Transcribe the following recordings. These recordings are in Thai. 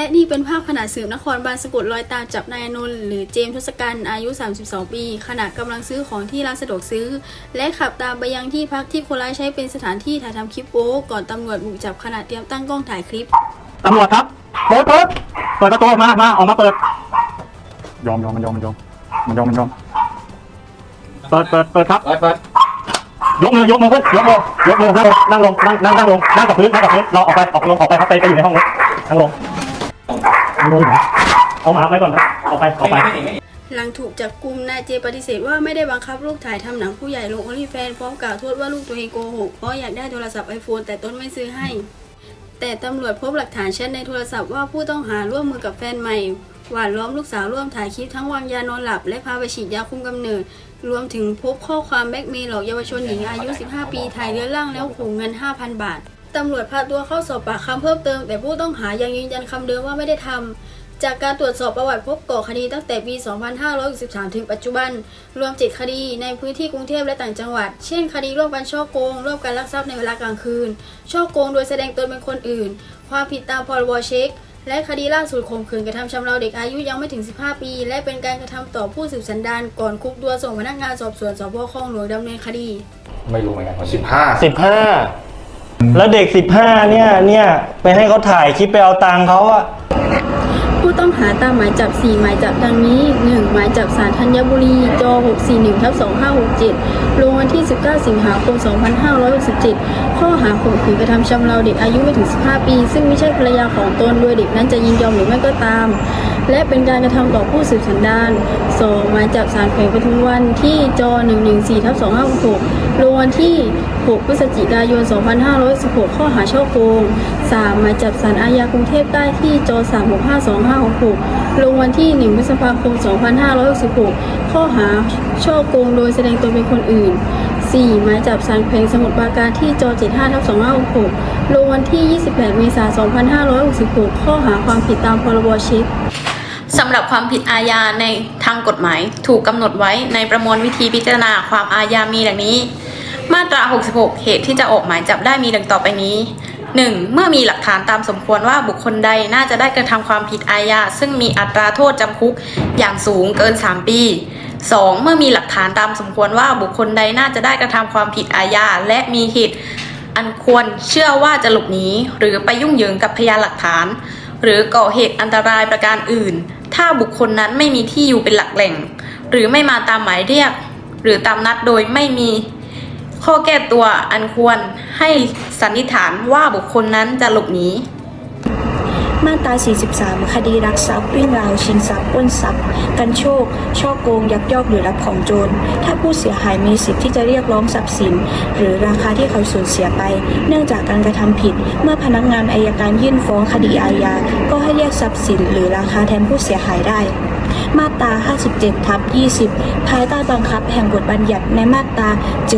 และนี่เป็นภาพขณะสืบนครบาลสะกดรอยตามจับนายอนนท์หรือเจมส์ทศกัณฐ์อายุ 32 ปีขณะกำลังซื้อของที่ร้านสะดวกซื้อ และขับตามไปยังที่พักที่คนร้ายใช้เป็นสถานที่ถ่ายทำคลิปโป๊ก่อนตำรวจบุกจับขณะเตรียมตั้งกล้องถ่ายคลิปตำรวจครับเปิดเปิดเปิดประตูมามาออกมาเปิด ยอมยอมมันยอมมันยอมมันยอมมันยอมเปิดเปิดเปิดครับเปิดเปิดยกมือยกมือขึ้นยกมือยกมือนั่งลงนั่งลงนั่งนั่งนั่งลงนั่งกับพื้นนั่งกับพื้นเราออกไปออกลงออกไปครับไปไปอยู่ในห้องนู้นนั่งลง นั่งลงเหรอเอาหมาไปก่อนนะออกไปออกไป หลังถูกจับกลุ่มนายเจปฏิเสธว่าไม่ได้บังคับลูกถ่ายทำหนังผู้ใหญ่ลงโอลิแฟนพร้อมกล่าวโทษว่าลูกตัวเองโกหกเพราะอยากได้โทรศัพท์ไอโฟนแต่ต้นไม่ซื้อให้ แต่ตำรวจพบหลักฐานแชทในโทรศัพท์ว่าผู้ต้องหาร่วมมือกับแฟนใหม่ หวานล้อมลูกสาวร่วมถ่ายคลิปทั้งวางยานอนหลับ และพาไปฉีดยาคุมกำเนิด รวมถึงพบข้อความแบล็กเมย์หลอกเยาวชนหญิงอายุ 15 ปีถ่ายเรือนร่างแล้วขู่เงิน 5,000 บาท ตำรวจพาตัวเข้าสอบปากคำเพิ่มเติม แต่ผู้ต้องหายังยืนยันคำเดิมว่าไม่ได้ทำ จากการตรวจสอบประวัติพบก่อคดีตั้งแต่ปี 2563ถึงปัจจุบัน รวม 7 คดีในพื้นที่กรุงเทพและต่างจังหวัด เช่น คดีร่วมกันช่อโกง ร่วมกันลักทรัพย์ในเวลากลางคืน ช่อโกงโดยแสดงตนเป็นคนอื่น ความผิดตามพรบเช็คและคดีล่าสุดข่มขืนกระทำชำเราเด็กอายุยังไม่ถึง 15 ปี และเป็นการกระทำต่อผู้สืบสันดานก่อนคุมตัวส่งพนักงานสอบสวนสพคลองหลวงดำเนินคดี ไม่รู้เหมือนกันสิบห้าสิบห้า แล้วเด็กสิบห้าเนี่ย เนี่ย ไปให้เขาถ่ายคลิปไปเอาตังค์เขาอะผู้ต้องหาตามหมายจับ 4 หมายจับดังนี้ 1. หมายจับสารธัญบุรีจ641ทับ2567 ลงวันที่ 19 สิงหาคม 2567 ข้อหาข่มขืนกระทำชำเราเด็กอายุไม่ถึง 15 ปี ซึ่งไม่ใช่ภรรยาของตน โดยเด็กนั้นจะยินยอมหรือไม่ก็ตาม และเป็นการกระทำต่อผู้สืบสันดาน 2. หมายจับสารแขวงปทุมวันที่จ114ทับ2566 ลงวันที่ 6 พฤศจิกายน 2516 ข้อหาช่อโกง 3. หมายจับสารอาญากรุงเทพใต้ที่จ3652566 ลงวันที่ 1 พฤษภาคม 2566 ข้อหาช่อโกงโดยแสดงตนเป็นคนอื่น 4. หมายจับสารแขวงสมุทรปราการที่จ75ทับ2566 ลงวันที่ 28 เมษายน 2566 ข้อหาความผิดตามพรบเช็คสำหรับความผิดอาญาในทางกฎหมาย ถูกกำหนดไว้ในประมวลวิธีพิจารณาความอาญามีดังนี้ มาตรา 66 เหตุที่จะออกหมายจับได้มีดังต่อไปนี้ 1. เมื่อมีหลักฐานตามสมควรว่าบุคคลใดน่าจะได้กระทำความผิดอาญาซึ่งมีอัตราโทษจำคุกอย่างสูงเกิน 3 ปี 2. เมื่อมีหลักฐานตามสมควรว่าบุคคลใดน่าจะได้กระทำความผิดอาญาและมีเหตุอันควรเชื่อว่าจะหลบหนีหรือไปยุ่งเหยิงกับพยานหลักฐาน หรือก่อเหตุอันตรายประการอื่น ถ้าบุคคลนั้นไม่มีที่อยู่เป็นหลักแหล่ง หรือไม่มาตามหมายเรียก หรือตามนัดโดยไม่มี ข้อแก้ตัวอันควรให้สันนิษฐานว่าบุคคลนั้นจะหลบหนีมาตรา 43 คดีรักทรัพย์วิ่งราวชิงทรัพย์ปล้นทรัพย์กันโชค ช่อโกง ยักยอกหรือรับของโจร ถ้าผู้เสียหายมีสิทธิ์ที่จะเรียกร้องทรัพย์สิน หรือราคาที่เขาสูญเสียไป เนื่องจากการกระทำผิด เมื่อพนักงานอายการยื่นฟ้องคดีอาญา ให้เรียกทรัพย์สินหรือราคาแทนผู้เสียหายได้ มาตรา 57 ทับ 20 ภายใต้บังคับแห่งบทบัญญัติในมาตรา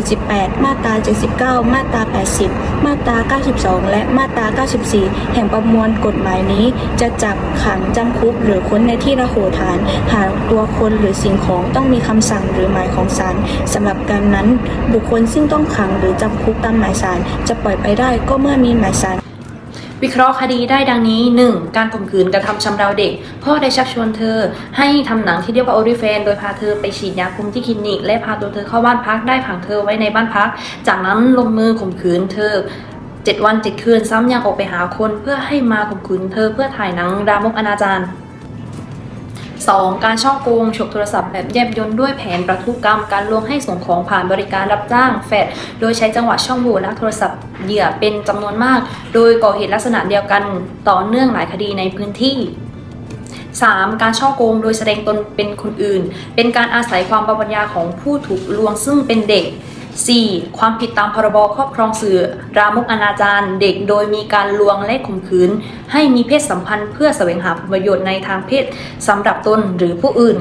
78 มาตรา 79 มาตรา 80 มาตรา 92 และมาตรา 94 แห่งประมวลกฎหมายนี้จะจับขังจำคุกหรือค้นในที่ระโหฐาน หากตัวคนหรือสิ่งของต้องมีคำสั่งหรือหมายของศาลสำหรับการนั้นบุคคลซึ่งต้องขังหรือจำคุกตามหมายศาลจะปล่อยไปได้ก็เมื่อมีหมายศาล วิเคราะห์คดีได้ดังนี้ 1. การข่มขืนกระทำชำเราเด็ก พ่อได้ชักชวนเธอ ให้ทำหนังที่เรียกว่าโอริเฟน โดยพาเธอไปฉีดยาคุมที่คลินิก และพาตัวเธอเข้าบ้านพักได้ขังเธอไว้ในบ้านพัก จากนั้นลงมือข่มขืนเธอ7วัน7คืนซ้ำยังออกไปหาคนเพื่อให้มาข่มขืนเธอเพื่อถ่ายหนังรามกอนาจาร 2. การช่อโกงฉกโทรศัพท์แบบแยบยนต์ด้วยแผนประทุกรรม การลวงให้ส่งของผ่านบริการรับจ้างแฟดโดยใช้จังหวะช่องโหว่ลักโทรศัพท์เหยื่อเป็นจำนวนมาก โดยก่อเหตุลักษณะเดียวกันต่อเนื่องหลายคดีในพื้นที่ 3. การช่อโกงโดยแสดงตนเป็นคนอื่น เป็นการอาศัยความปัญญาของผู้ถูกลวงซึ่งเป็นเด็ก 4. ความผิดตามพรบครอบครองสื่อ รามกอนาจารเด็กโดยมีการลวงและข่มขืน ให้มีเพศสัมพันธ์เพื่อแสวงหาผลประโยชน์ในทางเพศสำหรับตนหรือผู้อื่น